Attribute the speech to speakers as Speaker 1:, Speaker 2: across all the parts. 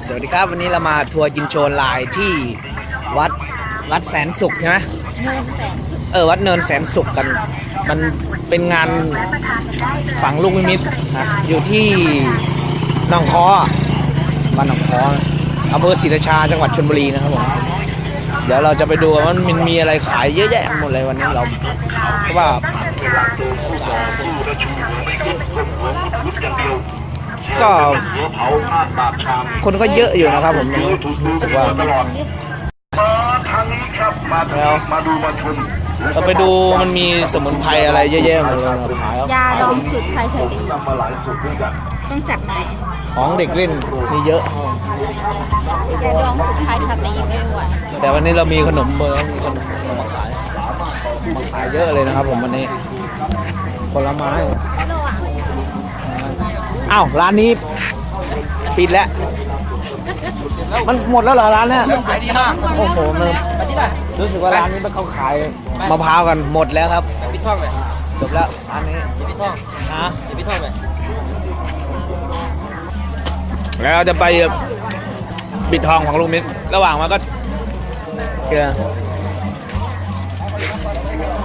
Speaker 1: สวัสดีครับวันนี้เรามาทัวร์กินโชว์ลายที่วัดวัดแสนสุขใช่ไหม
Speaker 2: เนินแสนสุด
Speaker 1: เออวัดเนินแสนสุขกัน มันเป็นงานฝังลูกนิมิตนะอยู่ที่หนองคอบ้านหนองคออำเภอศรีราชาจังหวัดชลบุรีนะครับผมเดี๋ยวเราจะไปดูว่ามันมีอะไรขายเยอะแยะหมดเลยวันนี้เราเพราะว่า ก็คนก็เยอะอยู่นะครับผมรู้สึกว่า
Speaker 3: ตลอดมาทางนี้ครับมาทาง
Speaker 1: แล้ว
Speaker 3: นี้มาดูมาชม
Speaker 1: เราไปดูมันมีสมุนไพรอะไรเยอะแยะหมดเลยมาขายครับ
Speaker 2: ยาดองสุดชายชาตรี
Speaker 3: นำมาหลายสูตรด้วยกัน
Speaker 2: ต้องจัดไหน
Speaker 1: ของเด็กเล่นมีเยอะ
Speaker 2: ยาดองสุดชายชาตรีไม่ไหว
Speaker 1: แต่วันนี้เรามีขนมเบอร์มีขนมมาขายมาขายเยอะเลยนะครับผมวันนี้ผลไม้ อ้าวร้านนี้ปิดแล้ว มันหมดแล้วเหรอร้านเนี้ยโอ้โหมันรู้สึกว่าร้านนี้มันเขาขายมะพร้าวกันหมดแล้วครับ
Speaker 4: ปิดท่องไป
Speaker 1: จบแล้วร้านนี้
Speaker 4: ปิดท่อง
Speaker 1: นะ
Speaker 4: ปิดท่องไป
Speaker 1: แล้วเราจะไปปิดทองของลุงมิตรระหว่างมันก็เกลือ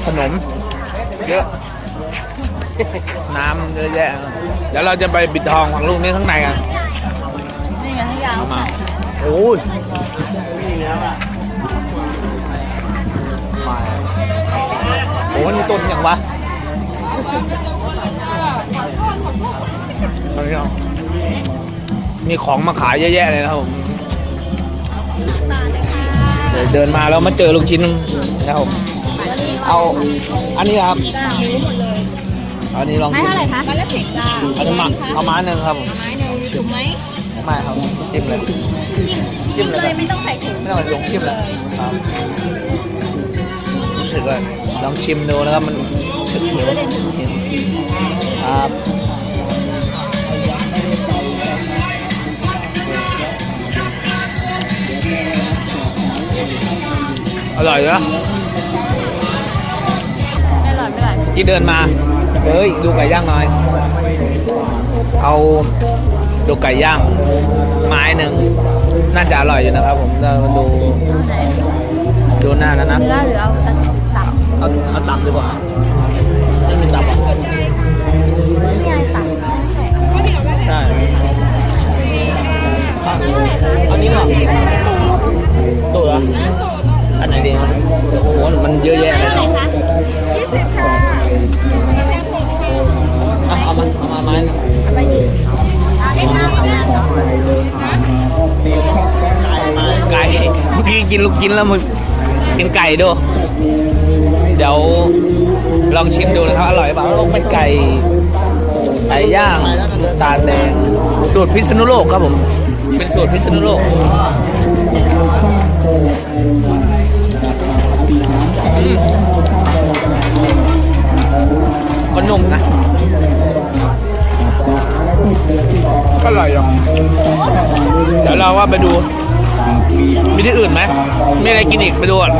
Speaker 1: ขนมเยอะ น้ำเยอะแยะเดี๋ยวเราจะไปปิดทองของลุงมิตรข้างในกัน
Speaker 2: นี่ไงให้ยา
Speaker 1: เอา
Speaker 2: ใส่
Speaker 1: มาโอ้ยมาโอ้ยนี่ต้นอย่างวะเอาดิเอามีของมาขายเยอะแยะเลยนะครับผมเดี๋ยวเดินมาแล้วมาเจอลูกชิ้นนะครับผมเอา อันนี้ครับ
Speaker 2: รู้หมดเลย
Speaker 1: อันนี้ลอง
Speaker 2: ให้
Speaker 1: ชิม
Speaker 2: เท่าไหร่คะวันละสิบจ้า
Speaker 1: เอาจะมาเอาไม้หนึ่งครับผม
Speaker 2: ไม้หนึ่งถูกไหม
Speaker 1: ไม่ครับจิ้มเลย
Speaker 2: จิ้มเลยไม่ต้องใส่ถุง
Speaker 1: ไม่ต้องลงชิมเลยครับรู้สึกว่าลองชิมดูนะครับมันเขียวๆครับอร่อยนะ
Speaker 2: ไม่อร่อยไม่อร่อย
Speaker 1: ที่เดินมา เฮ้ยดูไก่ย่างหน่อย เอาดูไก่ย่างไม้หนึ่งน่าจะอร่อยอยู่นะครับ ผมเรามาดูดูหน้านะนะ
Speaker 2: เนื้อหรือเอาตับ
Speaker 1: เอาเอาตับดีกว่าไม่มีตับอะ กินลูกชิ้นแล้วมึงกินไก่ดู เดี๋ยวลองชิมดูนะครับ อร่อยเปล่าต้องเป็นไก่ไก่ย่างตาลแดงสูตรพิษณุโลกครับผม เป็นสูตรพิษณุโลกก็นุ่มนะ ก็อร่อยอะเดี๋ยวเราว่าไปดู มีที่อื่นไหมมีอะไรกินอีกไปดูก่อน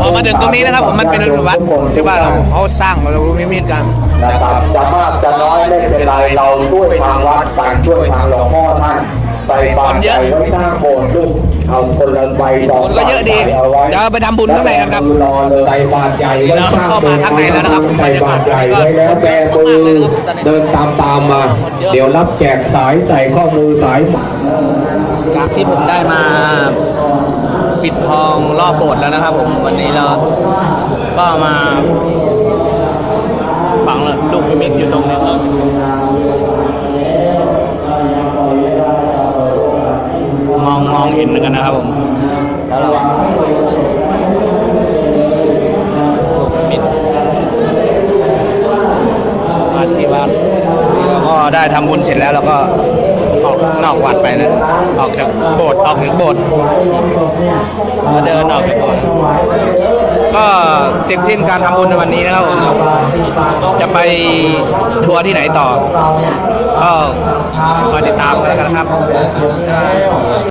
Speaker 1: พอมาถึงตรงนี้นะครับผมมันเป็นวัดที่ว่าเราเขาสร้างมาเราไม่มีกัน
Speaker 5: นะครับจะมากจะน้อยไม่เป็นไรเราช่วยทางวัดต่างช่วยทางหลวงพ่อท่าน ใส่บาตรใหญ่ไว้สร้างโบสถ์ลูกเอาคนละใบสอง
Speaker 1: คนก็เยอะดี
Speaker 5: อาไว้
Speaker 1: เดี๋ยวไปทำบุญข้างในกันครับ
Speaker 5: รอเลยใส่บาตรใหญ่ไว้สร้าง
Speaker 1: เข้ามาข้างในแล้วนะครับ
Speaker 5: ใส่บาตรใหญ่ไว้แล้วแบมือเดินตามตามมา เดี๋ยวรับแจกสายใส่ข้อมือสาย
Speaker 1: จากที่ผมได้มาปิดทองรอบโบสถ์แล้วนะครับ ผมวันนี้เราก็มาฝังลูกนิมิตอยู่ตรงนี้ครับ ทำก็ได้ทำบุญเสร็จแล้วเราก็ออกนอกวัดไปนะออกจากโบสถ์ออกจากโบสถ์มาเดินออกจากโบสถ์ก็เสร็จสิ้นการทำบุญในวันนี้นะครับผมจะไปทัวร์ที่ไหนต่อก็คอยติดตามกันแล้วกันนะครับ